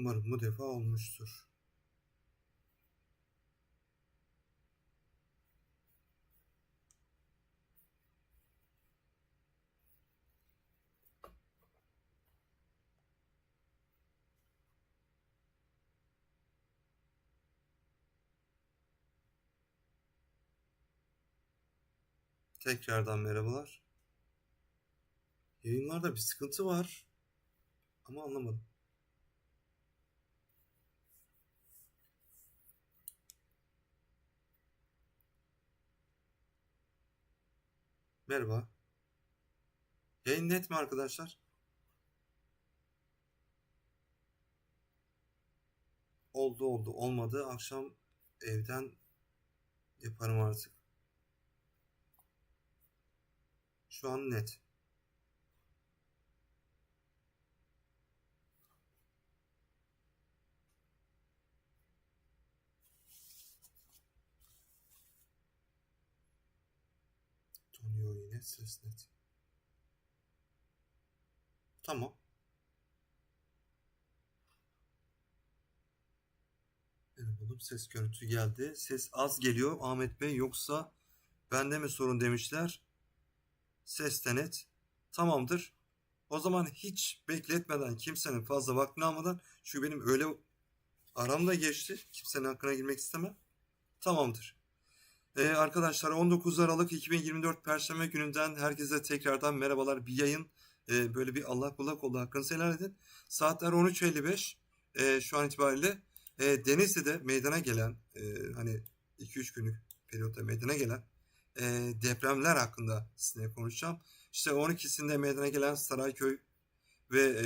Umarım bu defa olmuştur. Tekrardan merhabalar. Yayınlarda bir sıkıntı var ama anlamadım. Merhaba. Yayın net mi arkadaşlar? Oldu oldu. Olmadı. Akşam evden yaparım artık. Şu an net. Yine ses net. Tamam. Merhabalar ses görüntü geldi. Ses az geliyor Ahmet Bey yoksa bende mi sorun demişler. Ses de net. Tamamdır. O zaman hiç bekletmeden kimsenin fazla vaktini almadan şu benim öyle aramda geçti. Kimsenin hakkına girmek istemem. Tamamdır. Ee, arkadaşlar 19 Aralık 2024 Perşembe gününden herkese tekrardan merhabalar. Bir yayın e, böyle bir Allah kulak oldu hakkınızı helal edin. Saatler 13.55 e, şu an itibariyle e, Denizli'de meydana gelen e, hani 2-3 günlük periyotta meydana gelen e, depremler hakkında sizinle konuşacağım. İşte 12'sinde meydana gelen Sarayköy ve e,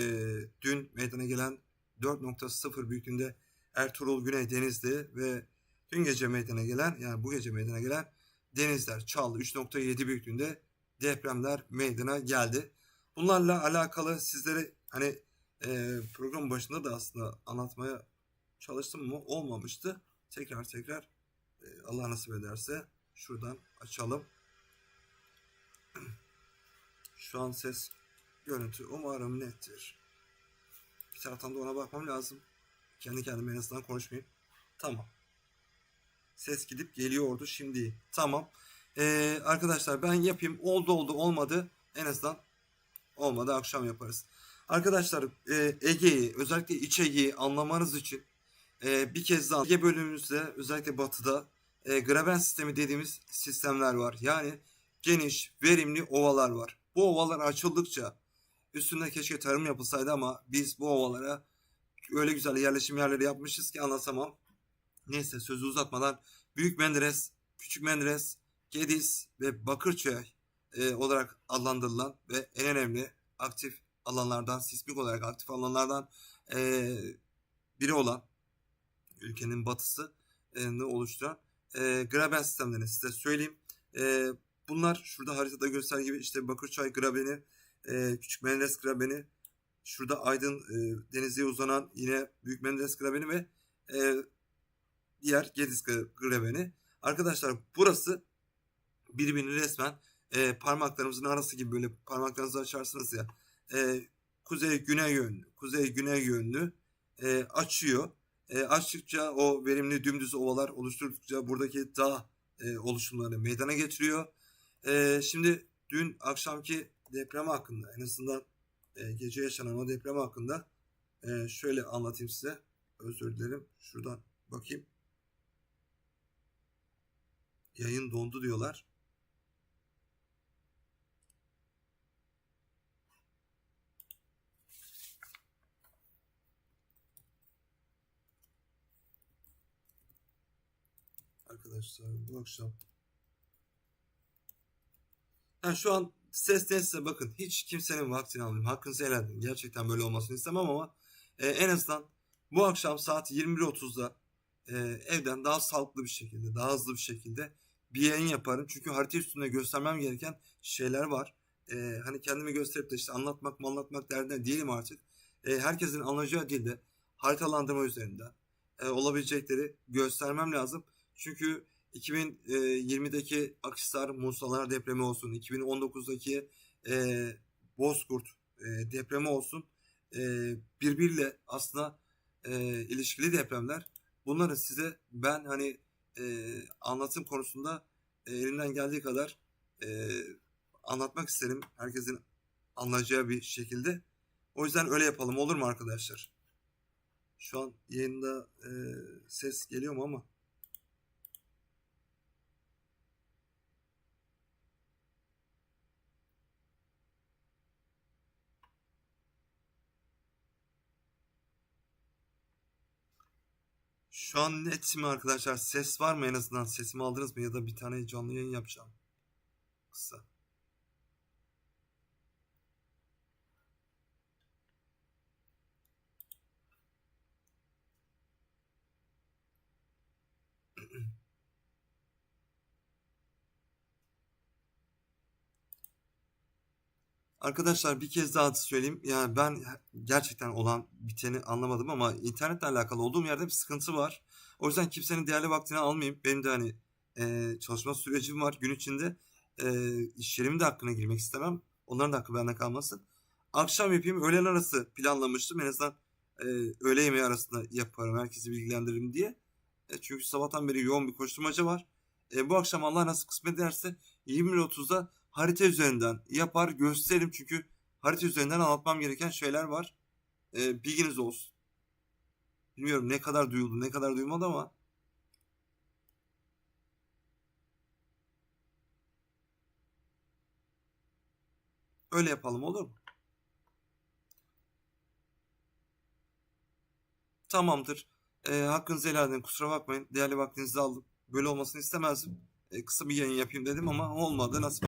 dün meydana gelen 4.0 büyüklüğünde Ertuğrul Güney Denizli ve dün gece meydana gelen yani bu gece meydana gelen Denizler Çal 3.7 büyüklüğünde depremler meydana geldi. Bunlarla alakalı sizlere hani e, program başında da aslında anlatmaya çalıştım mı olmamıştı. Tekrar tekrar e, Allah nasip ederse şuradan açalım. Şu an ses görüntü umarım nettir. Bir taraftan da ona bakmam lazım. Kendi kendime en azından konuşmayayım. Tamam. Ses gidip geliyordu şimdi. Tamam. Ee, arkadaşlar ben yapayım. Oldu oldu olmadı. En azından olmadı akşam yaparız. Arkadaşlar e, Ege'yi özellikle İç Ege'yi anlamanız için e, bir kez daha Ege bölümümüzde özellikle batıda e, graben sistemi dediğimiz sistemler var. Yani geniş, verimli ovalar var. Bu ovalar açıldıkça üstünde keşke tarım yapılsaydı ama biz bu ovalara öyle güzel yerleşim yerleri yapmışız ki anlatamam. Neyse sözü uzatmadan Büyük Menderes, Küçük Menderes, Gediz ve Bakırköy e, olarak adlandırılan ve en önemli aktif alanlardan, sismik olarak aktif alanlardan e, biri olan ülkenin batısı e, oluşturan e, graben sistemlerini size söyleyeyim. E, bunlar şurada haritada gösterdiği gibi işte Bakırçay grabeni, e, Küçük Menderes grabeni, şurada Aydın e, denize uzanan yine Büyük Menderes grabeni ve e, diğer Gediz grabeni. Arkadaşlar burası birbirini resmen e, parmaklarımızın arası gibi böyle parmaklarınızı açarsınız ya e, kuzey güney yönlü kuzey güney yönlü e, açıyor. E, açtıkça o verimli dümdüz ovalar oluşturdukça buradaki dağ e, oluşumlarını meydana getiriyor. E, şimdi dün akşamki deprem hakkında en azından e, gece yaşanan o deprem hakkında e, şöyle anlatayım size. Özür dilerim. Şuradan bakayım. Yayın dondu diyorlar. Arkadaşlar bu akşam yani şu an ses neyse bakın hiç kimsenin vaktini almayayım. Hakkınızı helal edin. Gerçekten böyle olmasını istemem ama e, en azından bu akşam saat 21.30'da e, evden daha sağlıklı bir şekilde, daha hızlı bir şekilde bir yayın yaparım. Çünkü harita üstünde göstermem gereken şeyler var. E, hani kendimi gösterip de işte anlatmak mı anlatmak derdine değilim artık. E, herkesin anlayacağı dilde haritalandırma üzerinden e, olabilecekleri göstermem lazım. Çünkü 2020'deki Akhisar Musalar depremi olsun, 2019'daki e, Bozkurt e, depremi olsun e, birbiriyle aslında e, ilişkili depremler. Bunları size ben hani e, anlatım konusunda e, elimden geldiği kadar e, anlatmak isterim. Herkesin anlayacağı bir şekilde. O yüzden öyle yapalım olur mu arkadaşlar? Şu an yayında e, ses geliyor mu ama? Şu an net mi arkadaşlar? Ses var mı en azından? Sesimi aldınız mı? Ya da bir tane canlı yayın yapacağım. Kısa. Arkadaşlar bir kez daha söyleyeyim. Yani ben gerçekten olan biteni anlamadım ama internetle alakalı olduğum yerde bir sıkıntı var. O yüzden kimsenin değerli vaktini almayayım. Benim de hani e, çalışma sürecim var gün içinde. E, iş yerimin de hakkına girmek istemem. Onların da hakkı bende kalmasın. Akşam yapayım. Öğlen arası planlamıştım. En azından e, öğle yemeği arasında yaparım. Herkesi bilgilendiririm diye. E, çünkü sabahtan beri yoğun bir koşturmaca var. E, bu akşam Allah nasıl kısmet ederse 20.30'da harita üzerinden yapar gösteririm. Çünkü harita üzerinden anlatmam gereken şeyler var. E, bilginiz olsun. Bilmiyorum ne kadar duyuldu ne kadar duyulmadı ama öyle yapalım olur mu? Tamamdır. E, hakkınızı helal edin. Kusura bakmayın. Değerli vaktinizi aldım. Böyle olmasını istemezdim. E, kısa bir yayın yapayım dedim ama olmadı. Nasıl